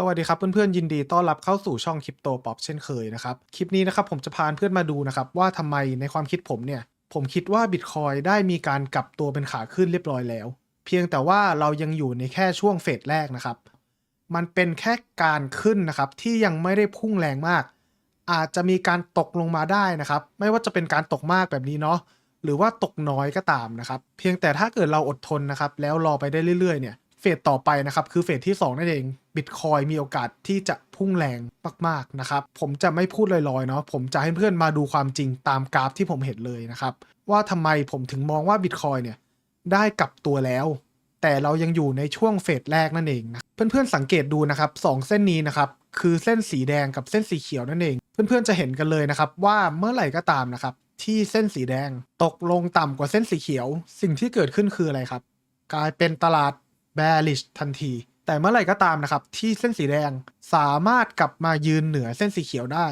สวัสดีครับเพื่อนๆยินดีต้อนรับเข้าสู่ช่องคริปโตป๊อปเช่นเคยนะครับ คลิปนี้นะครับผมจะพาเพื่อนมาดูนะครับ ว่าทำไมในความคิดผมเนี่ย ผมคิดว่าบิตคอยได้มีการกลับตัวเป็นขาขึ้นเรียบร้อยแล้ว เพียงแต่ว่าเรายังอยู่ในแค่ช่วงเฟสแรกนะครับ มันเป็นแค่การขึ้นนะครับ ที่ยังไม่ได้พุ่งแรงมาก อาจจะมีการตกลงมาได้นะครับ ไม่ว่าจะเป็นการตกมากแบบนี้เนาะหรือว่าตกน้อยก็ตามนะครับ เพียงแต่ถ้าเกิดเราอดทนนะครับ แล้วรอไปได้เรื่อยๆเนี่ยเฟสต่อไปนะครับคือเฟสที่2นั่นเอง บิตคอยมีโอกาสที่จะพุ่งแรงมากๆนะครับ ผมจะไม่พูดลอยๆเนาะผมจะให้เพื่อนมาดูความจริงตามกราฟที่ผมเห็นเลยนะครับ ว่าทำไมผมถึงมองว่าบิตคอยเนี่ยได้กลับตัวแล้ว แต่เรายังอยู่ในช่วงเฟสแรกนั่นเองนะเพื่อนๆสังเกตดูนะครับสองเส้นนี้นะครับคือเส้นสีแดงกับเส้นสีเขียวนั่นเอง เพื่อนๆจะเห็นกันเลยนะครับ ว่าเมื่อไหร่ก็ตามนะครับ ที่เส้นสีแดงตกลงต่ำกว่าเส้นสีเขียว สิ่งที่เกิดขึ้นคืออะไรครับ กลายเป็นตลาด bearish ทันที แต่เมื่อไหร่ก็ตามนะครับ ที่เส้นสีแดงสามารถกลับมายืนเหนือเส้นสีเขียวได้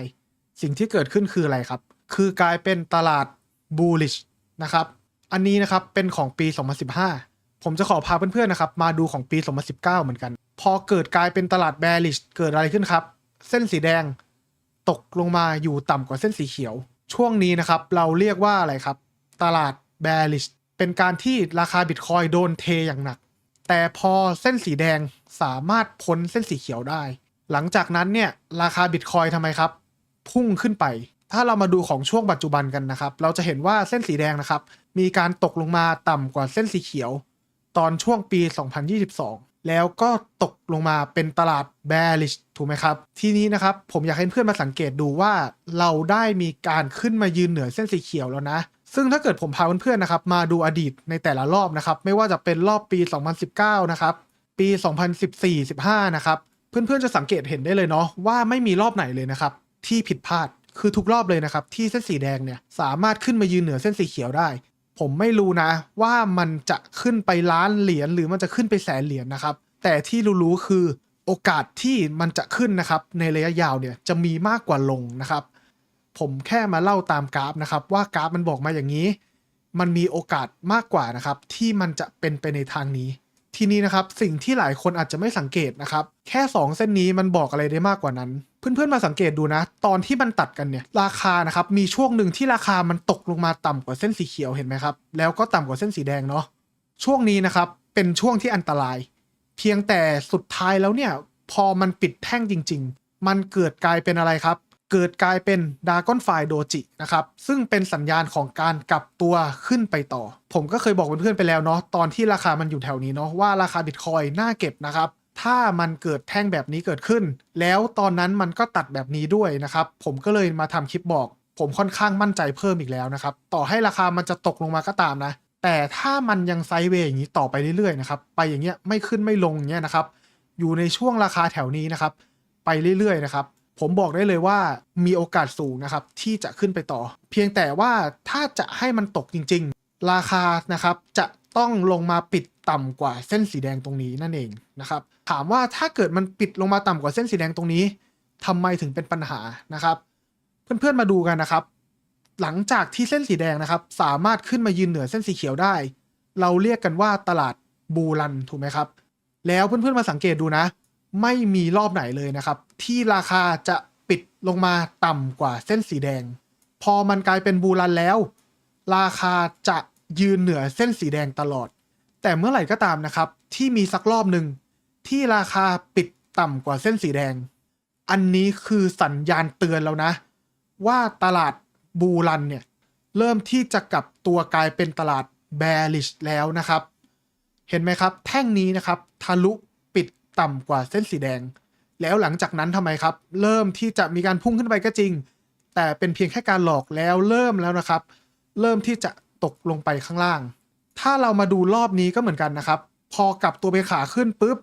สิ่งที่เกิดขึ้นคืออะไรครับ คือกลายเป็นตลาด bullish นะครับ อันนี้นะครับเป็นของปี 2015 ผมจะขอพาเพื่อนๆนะครับ มาดูของปี 2019 เหมือนกัน พอเกิดกลายเป็นตลาด bearish เกิดอะไรขึ้นครับ เส้นสีแดงตกลงมาอยู่ต่ำกว่าเส้นสีเขียว ช่วงนี้นะครับเราเรียกว่าอะไรครับ ตลาด bearish เป็นการที่ราคาบิตคอยโดนเทอย่างหนัก แต่พอเส้นสีแดง สามารถพ้นเส้นสีเขียวได้ หลังจากนั้นเนี่ยราคาบิตคอยทำไมครับ พุ่งขึ้นไป ถ้าเรามาดูของช่วงปัจจุบันกันนะครับ เราจะเห็นว่าเส้นสีแดงนะครับ มีการตกลงมาต่ำกว่าเส้นสีเขียว ตอนช่วงปี 2022 แล้วก็ตกลงมาเป็นตลาด bearish ถูกไหมครับ ทีนี้นะครับผมอยากให้เพื่อนมาสังเกตดูว่า เราได้มีการขึ้นมายืนเหนือเส้นสีเขียวแล้วนะซึ่งถ้าเกิดผมพาเพื่อนๆนะครับมาดูอดีตในแต่ละรอบนะครับ ไม่ว่าจะเป็นรอบปี 2019 นะครับ ปี 2014-15 นะครับ เพื่อนๆจะสังเกตเห็นได้เลยเนาะว่าไม่มีรอบไหนเลยนะครับ ที่ผิดพลาดคือทุกรอบเลยนะครับ ที่เส้นสีแดงเนี่ยสามารถขึ้นมายืนเหนือเส้นสีเขียวได้ ผมไม่รู้นะ ว่ามันจะขึ้นไปล้านเหรียญหรือมันจะขึ้นไปแสนเหรียญนะครับ แต่ที่รู้ๆคือโอกาสที่มันจะขึ้นนะครับ ในระยะยาวเนี่ยจะมีมากกว่าลงนะครับ ผมแค่มาเล่าตามกราฟนะครับ ว่ากราฟมันบอกมาอย่างนี้ มันมีโอกาสมากกว่านะครับ ที่มันจะเป็นไปในทางนี้ ทีนี้นะครับ สิ่งที่หลายคนอาจจะไม่สังเกตนะครับ แค่ 2 เส้นนี้มันบอกอะไรได้มากกว่านั้น เพื่อนๆมาสังเกตดูนะ ตอนที่มันตัดกันเนี่ย ราคานะครับ มีช่วงหนึ่งที่ราคามันตกลงมาต่ำกว่าเส้นสีเขียวเห็นไหมครับ แล้วก็ต่ำกว่าเส้นสีแดงเนาะช่วงนี้นะครับเป็นช่วงที่อันตราย เพียงแต่สุดท้ายแล้วเนี่ย พอมันปิดแท่งจริง ๆ มันเกิดกลายเป็นอะไรครับ เกิดกลายเป็นดากอนไฟโดจินะครับ ซึ่งเป็นสัญญาณของการกลับตัวขึ้นไปต่อ ผมก็เคยบอกเพื่อนๆไปแล้วเนาะตอนที่ราคามันอยู่แถวนี้เนาะว่าราคาบิตคอยน่าเก็บนะครับ ถ้ามันเกิดแท่งแบบนี้เกิดขึ้น แล้วตอนนั้นมันก็ตัดแบบนี้ด้วยนะครับ ผมก็เลยมาทำคลิปบอก ผมค่อนข้างมั่นใจเพิ่มอีกแล้วนะครับ ต่อให้ราคามันจะตกลงมาก็ตามนะ แต่ถ้ามันยังไซด์เวย์อย่างนี้ต่อไปเรื่อยๆนะครับไปอย่างเงี้ยไม่ขึ้นไม่ลงอย่างเงี้ยนะครับอยู่ในช่วงราคาแถวนี้นะครับไปเรื่อยๆนะครับ ผมบอกได้เลยว่ามีโอกาสสูงนะครับที่จะขึ้นไปต่อ เพียงแต่ว่าถ้าจะให้มันตกจริง ๆ ราคานะครับจะต้องลงมาปิดต่ำกว่าเส้นสีแดงตรงนี้นั่นเองนะครับ ถามว่าถ้าเกิดมันปิดลงมาต่ำกว่าเส้นสีแดงตรงนี้ทำไมถึงเป็นปัญหานะครับ เพื่อนๆมาดูกันนะครับ หลังจากที่เส้นสีแดงนะครับ สามารถขึ้นมายืนเหนือเส้นสีเขียวได้ เราเรียกกันว่าตลาดบูรันถูกไหมครับ แล้วเพื่อนๆมาสังเกตดูนะ ไม่มีรอบไหนเลยนะครับ ที่ราคาจะปิดลงมาต่ำกว่าเส้นสีแดง พอมันกลายเป็นบูรันแล้ว ราคาจะยืนเหนือเส้นสีแดงตลอด แต่เมื่อไหร่ก็ตามนะครับ ที่มีสักรอบหนึ่งที่ราคาปิดต่ำกว่าเส้นสีแดง อันนี้คือสัญญาณเตือนแล้วนะ ว่าตลาดบูรันเนี่ยเริ่มที่จะกลับตัวกลายเป็นตลาด bearish แล้วนะครับ เห็นไหมครับ แท่งนี้นะครับ ทะลุ ต่ำกว่าเส้นสีแดง แล้วหลังจากนั้นทำไมครับ เริ่มที่จะมีการพุ่งขึ้นไปก็จริง แต่เป็นเพียงแค่การหลอกแล้วเริ่มแล้วนะครับ เริ่มที่จะตกลงไปข้างล่าง ถ้าเรามาดูรอบนี้ก็เหมือนกันนะครับ พอกลับตัวไปขาขึ้นปุ๊บ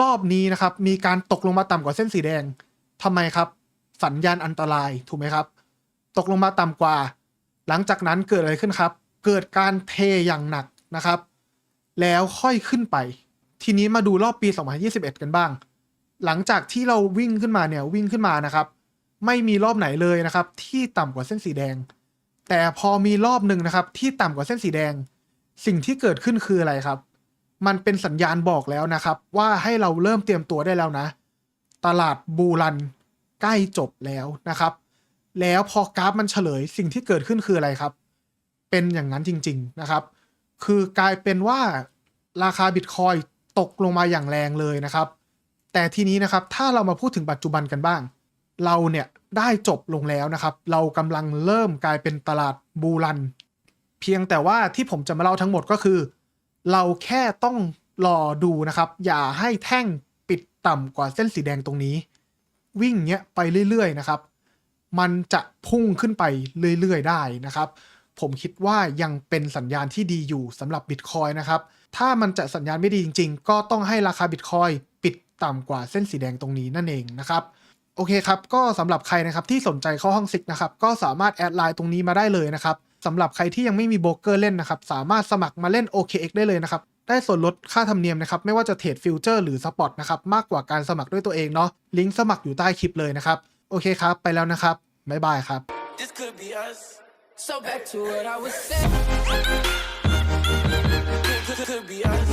รอบนี้นะครับ มีการตกลงมาต่ำกว่าเส้นสีแดงทำไมครับ สัญญาณอันตรายถูกไหมครับ ตกลงมาต่ำกว่า หลังจากนั้นเกิดอะไรขึ้นครับ เกิดการเทอย่างหนักนะครับ แล้วค่อยขึ้นไป ทีนี้มาดูรอบปี 2021 กันบ้าง หลังจากที่เราวิ่งขึ้นมาเนี่ยวิ่งขึ้นมานะครับ ไม่มีรอบไหนเลยนะครับ ที่ต่ำกว่าเส้นสีแดง แต่พอมีรอบหนึ่งนะครับ ที่ต่ำกว่าเส้นสีแดง สิ่งที่เกิดขึ้นคืออะไรครับ มันเป็นสัญญาณบอกแล้วนะครับ ว่าให้เราเริ่มเตรียมตัวได้แล้วนะ ตลาดบูรันใกล้จบแล้วนะครับ แล้วพอกราฟมันเฉลยสิ่งที่เกิดขึ้นคืออะไรครับ เป็นอย่างนั้นจริง ๆนะครับ คือกลายเป็นว่าราคาบิตคอย ตกลงมาอย่างแรงเลยนะครับ แต่ทีนี้นะครับถ้าเรามาพูดถึงปัจจุบันกันบ้าง เราเนี่ยได้จบลงแล้วนะครับ เรากำลังเริ่มกลายเป็นตลาดบูรัน เพียงแต่ว่าที่ผมจะมาเล่าทั้งหมดก็คือ เราแค่ต้องรอดูนะครับ อย่าให้แท่งปิดต่ำกว่าเส้นสีแดงตรงนี้ วิ่งเนี้ยไปเรื่อยๆนะครับ มันจะพุ่งขึ้นไปเรื่อยๆได้นะครับ ผมคิดว่ายังเป็นสัญญาณที่ดีอยู่สำหรับบิตคอยนะครับ ถ้ามันจะสัญญาณไม่ดีจริง ๆ ก็ต้องให้ราคาบิตคอยปิดต่ำกว่าเส้นสีแดงตรงนี้นั่นเองนะครับโอเคครับ ก็สำหรับใครนะครับที่สนใจเข้าห้องซิกนะครับ ก็สามารถแอดไลน์ตรงนี้มาได้เลยนะครับสำหรับใครที่ยังไม่มีโบรกเกอร์เล่นนะครับ สามารถสมัครมาเล่น OKX ได้เลยนะครับ ได้ส่วนลดค่าธรรมเนียมนะครับ ไม่ว่าจะเทรดฟิวเจอร์หรือสปอตนะครับ มากกว่าการสมัครด้วยตัวเองเนาะ ลิงก์สมัครอยู่ใต้คลิปเลยนะครับ โอเคครับ ไปแล้วนะครับ บ๊ายบายครับ This could be us. So back to what I was saying. could be us.